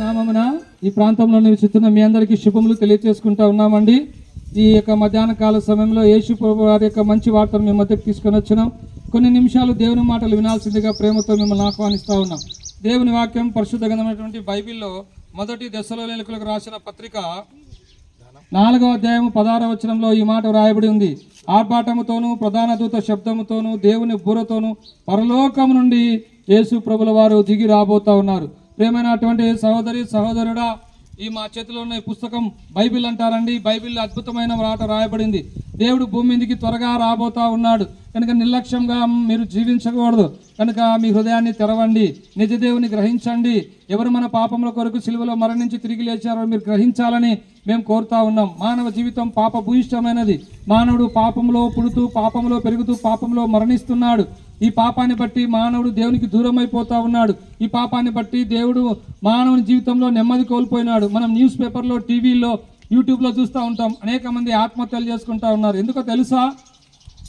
నామమున ఈ ప్రాంతంలో నివసిస్తున్న మీ అందరికీ శుభములు తెలియజేసుకుంటా ఉన్నామండి. ఈ యొక్క మధ్యాహ్న కాల సమయంలో యేసు ప్రభు వారి యొక్క మంచి వార్తను మీ మధ్యకు తీసుకొని వచ్చినాం. కొన్ని నిమిషాలు దేవుని మాటలు వినాల్సిందిగా ప్రేమతో మిమ్మల్ని ఆహ్వానిస్తూ ఉన్నాం. దేవుని వాక్యం పరిశుద్ధ గంధమైనటువంటి బైబిల్లో మొదటి దశలో లేఖలకు రాసిన పత్రిక నాలుగవ అధ్యాయం పదహారవ వచనంలో ఈ మాట వ్రాయబడి ఉంది. ఆర్భాటముతోనూ ప్రధాన దూత శబ్దముతోనూ దేవుని బూరతోనూ పరలోకము నుండి యేసు ప్రభుల వారు దిగి రాబోతా ఉన్నారు. ప్రేమైనటువంటి సహోదరి సహోదరుడా ఈ మా చేతిలో ఉన్న ఈ పుస్తకం బైబిల్ అంటారండి. బైబిల్ అద్భుతమైన రాట రాయబడింది. దేవుడు భూమి మీదకి త్వరగా రాబోతా ఉన్నాడు. కనుక నిర్లక్ష్యంగా మీరు జీవించకూడదు. కనుక మీ హృదయాన్ని తెరవండి. నిజదేవుని గ్రహించండి. ఎవరు మన పాపముల కొరకు సిలువలో మరణించి తిరిగి లేచారో మీరు గ్రహించాలని మేము కోరుతా ఉన్నాం. మానవ జీవితం పాప భూయిష్టమైనది మానవుడు పాపంలో పుడుతూ పాపంలో పెరుగుతూ పాపంలో మరణిస్తున్నాడు. ఈ పాపాన్ని బట్టి మానవుడు దేవునికి దూరం అయిపోతా ఉన్నాడు. ఈ పాపాన్ని బట్టి దేవుడు మానవుని జీవితంలో నెమ్మది కోల్పోయినాడు. మనం న్యూస్ పేపర్లో టీవీలో యూట్యూబ్లో చూస్తూ ఉంటాం. అనేక మంది ఆత్మహత్యలు చేసుకుంటా ఉన్నారు. ఎందుకో తెలుసా?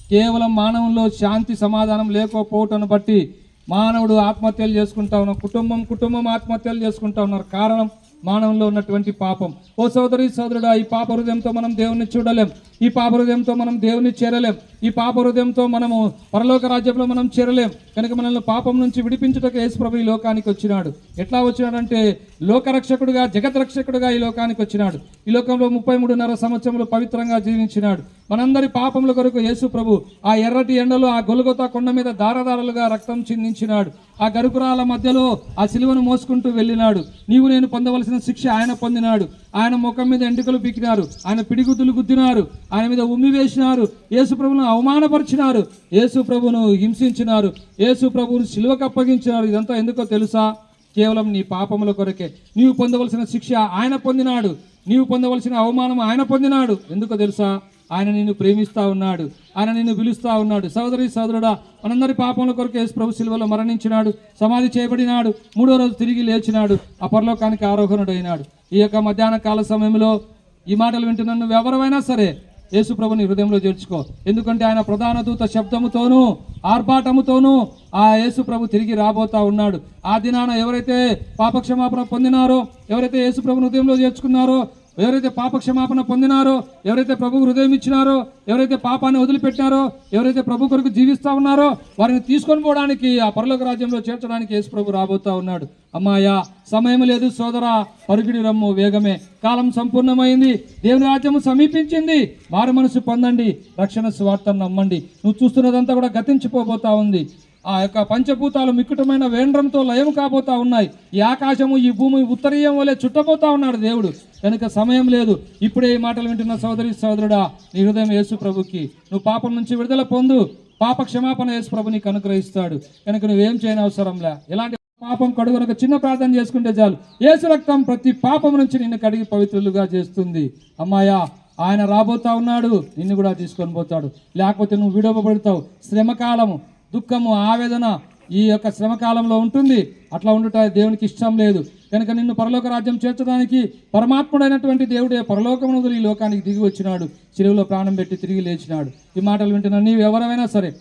కేవలం మానవంలో శాంతి సమాధానం లేకపోవటం బట్టి మానవుడు ఆత్మహత్యలు చేసుకుంటా ఉన్నాం కుటుంబం కుటుంబం ఆత్మహత్యలు చేసుకుంటా ఉన్నారు. కారణం మానవంలో ఉన్నటువంటి పాపం. ఓ సోదరి సోదరుడా ఈ పాప హృదయంతో మనం దేవుని చూడలేం. ఈ పాప హృదయంతో మనం దేవుని చేరలేం. ఈ పాప హృదయంతో మనము పరలోక రాజ్యంలో మనం చేరలేం. కనుక మనల్ని పాపం నుంచి విడిపించుటకు యేసుప్రభు ఈ లోకానికి వచ్చినాడు. ఎట్లా వచ్చినాడంటే లోకరక్షకుడుగా జగద్రక్షకుడుగా ఈ లోకానికి వచ్చినాడు. ఈ లోకంలో ముప్పై మూడున్నర సంవత్సరంలో పవిత్రంగా జీవించినాడు. మనందరి పాపముల కొరకు యేసు ప్రభు ఆ ఎర్రటి ఎండలో ఆ గొలుగొత కొండ మీద దారదారలుగా రక్తం చిందించినాడు. ఆ గరుకురాల మధ్యలో ఆ సిలువను మోసుకుంటూ వెళ్ళినాడు. నీవు నేను పొందవలసిన శిక్ష ఆయన పొందినాడు. ఆయన ముఖం మీద ఎంటుకలు పీకినారు. ఆయన పిడిగుద్దులు గుద్దినారు. ఆయన మీద ఉమ్మి వేసినారు. యేసు ప్రభును అవమానపరిచినారు. యేసు ప్రభును హింసించినారు. యేసు ప్రభువును సిలువకు అప్పగించినారు. ఇదంతా ఎందుకో తెలుసా? కేవలం నీ పాపముల కొరకే. నీవు పొందవలసిన శిక్ష ఆయన పొందినాడు. నీవు పొందవలసిన అవమానం ఆయన పొందినాడు. ఎందుకో తెలుసా? ఆయన నిన్ను ప్రేమిస్తా ఉన్నాడు. ఆయన నిన్ను పిలుస్తా ఉన్నాడు. సోదరి సోదరుడా మనందరి పాపముల కొరకు యేసు ప్రభు శిలువలో మరణించినాడు. సమాధి చేయబడినాడు. మూడో రోజు తిరిగి లేచినాడు. అపరలోకానికి పరలోకానికి ఆరోహణుడైనాడు. ఈ యొక్క మధ్యాహ్న కాల సమయంలో ఈ మాటలు వింటున్న నువ్వు ఎవరైనా సరే యేసు ప్రభుని హృదయంలో చేర్చుకో ఎందుకంటే ఆయన ప్రధాన దూత శబ్దముతోనూ ఆర్భాటముతోనూ ఆ యేసు ప్రభు తిరిగి రాబోతా ఉన్నాడు. ఆ దినాన ఎవరైతే పాపక్షమాపణ పొందినారో ఎవరైతే యేసు ప్రభుని హృదయంలో చేర్చుకున్నారో ఎవరైతే పాప క్షమాపణ పొందినారో ఎవరైతే ప్రభు హృదయం ఇచ్చినారో ఎవరైతే పాపాన్ని వదిలిపెట్టారో ఎవరైతే ప్రభు కొరకు జీవిస్తా ఉన్నారో వారిని తీసుకొని పోవడానికి ఆ పరలోక రాజ్యంలో చేర్చడానికి యేసు ప్రభు రాబోతా ఉన్నాడు. అమ్మాయా సమయం లేదు సోదరా పరుగుడి రమ్ము వేగమే. కాలం సంపూర్ణమైంది దేవుని రాజ్యము సమీపించింది. వారి మనసు పొందండి రక్షణ స్వార్థను నమ్మండి. నువ్వు చూస్తున్నదంతా కూడా గతించిపోబోతా ఉంది. ఆ యొక్క పంచభూతాలు మిక్కుటమైన వేండ్రంతో లయం కాబోతా ఉన్నాయి. ఈ ఆకాశము ఈ భూమి ఉత్తరీయం వలె చుట్టబోతా ఉన్నాడు దేవుడు. కనుక సమయం లేదు. ఇప్పుడే ఈ మాటలు వింటున్న సోదరి సోదరుడా నీ హృదయం యేసు ప్రభుకి. నువ్వు పాపం నుంచి విడుదల పొందు. పాప క్షమాపణ యేసు ప్రభు నీకు అనుగ్రహిస్తాడు. కనుక నువ్వేం చేయని అవసరంలే ఎలాంటి పాపం కడుగునక చిన్న ప్రార్థన చేసుకుంటే చాలు. యేసు రక్తం ప్రతి పాపం నుంచి నిన్ను కడిగి పవిత్రులుగా చేస్తుంది. అమ్మాయా ఆయన రాబోతా ఉన్నాడు. నిన్ను కూడా తీసుకొని పోతాడు. లేకపోతే నువ్వు విడవబడతావు. శ్రమకాలము దుఃఖము ఆవేదన ఈ యొక్క శ్రమకాలంలో ఉంటుంది. అట్లా ఉండటం దేవునికి ఇష్టం లేదు. కనుక నిన్ను పరలోక రాజ్యం చేర్చడానికి పరమాత్ముడైనటువంటి దేవుడే పరలోకమును వదిలి ఈ లోకానికి దిగి వచ్చినాడు. చెరువులో ప్రాణం పెట్టి తిరిగి లేచినాడు. ఈ మాటలు వింటున్న నీవు ఎవరైనా సరే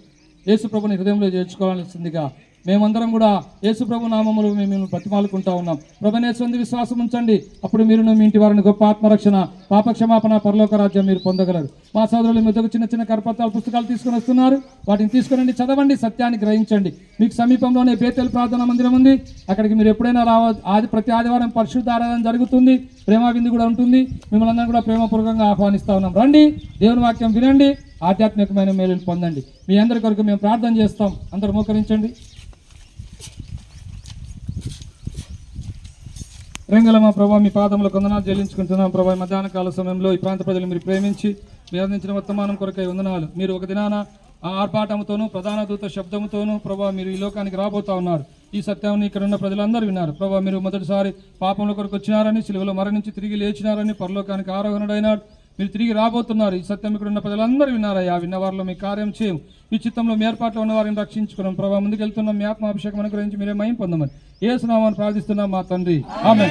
యేసు ప్రభుని హృదయంలో చేర్చుకోవాల్సిందిగా మేమందరం కూడా యేసు ప్రభు నామములు మేము ప్రతిమాలుకుంటా ఉన్నాం. ప్రభనేశ్వంది విశ్వాసం ఉంచండి. అప్పుడు మీరు మీ ఇంటి వారిని గొప్ప ఆత్మరక్షణ పాపక్షమాపణ పరలోక రాజ్యం మీరు పొందగలరు. మా సోదరులు మెదకు చిన్న చిన్న కరపత్రాలు పుస్తకాలు తీసుకుని వస్తున్నారు. వాటిని తీసుకురండి చదవండి సత్యాన్ని గ్రహించండి. మీకు సమీపంలోనే బేతెల్ ప్రార్థన మందిరం ఉంది. అక్కడికి మీరు ఎప్పుడైనా రావ ఆది ప్రతి ఆదివారం పరిశుద్ధ ఆరాధన జరుగుతుంది. ప్రేమ విందు కూడా ఉంటుంది. మిమ్మల్ని అందరం కూడా ప్రేమపూర్వకంగా ఆహ్వానిస్తా ఉన్నాం. రండి దేవుని వాక్యం వినండి ఆధ్యాత్మికమైన మేలు పొందండి. మీ అందరి కొరకు మేము ప్రార్థన చేస్తాం. అందరూ మోకరించండి. రంగలమ ప్రభా మీ పాదముల కొందనాలు చెల్లించుకుంటున్నాం ప్రభావ మధ్యాహ్న కాల సమయంలో ఈ ప్రాంత ప్రజలు మీరు ప్రేమించి మీరు అందించిన వర్తమానం కొరకై వందనాలు. మీరు ఒక దినాన ఆ ప్రధాన దూత శబ్దముతోనూ ప్రభా మీరు ఈ లోకానికి రాబోతా ఉన్నారు. ఈ సత్యాన్ని ఇక్కడ ఉన్న ప్రజలందరూ విన్నారు. ప్రభావ మీరు మొదటిసారి పాపంలో కొరకు వచ్చినారని సిలువలో మరణించి తిరిగి లేచినారని పరలోకానికి ఆరోహణుడైనాడు. మీరు తిరిగి రాబోతున్నారు. ఈ సత్యం ఇక్కడ ఉన్న ప్రజలందరూ విన్నారయ్యా. విన్న వారిలో మీ కార్యం చేయం. మీ చిత్తంలో మీ ఏర్పాట్లో ఉన్న వారిని రక్షించుకున్నాం. ప్రభావ ముందుకెళ్తున్న. మీ ఆత్మాభిషేకం అనుగ్రహించి మీరే మయం పొందమని. ఏ సునామాన్ని ప్రార్థిస్తున్నాం మా తండ్రి. ఆమె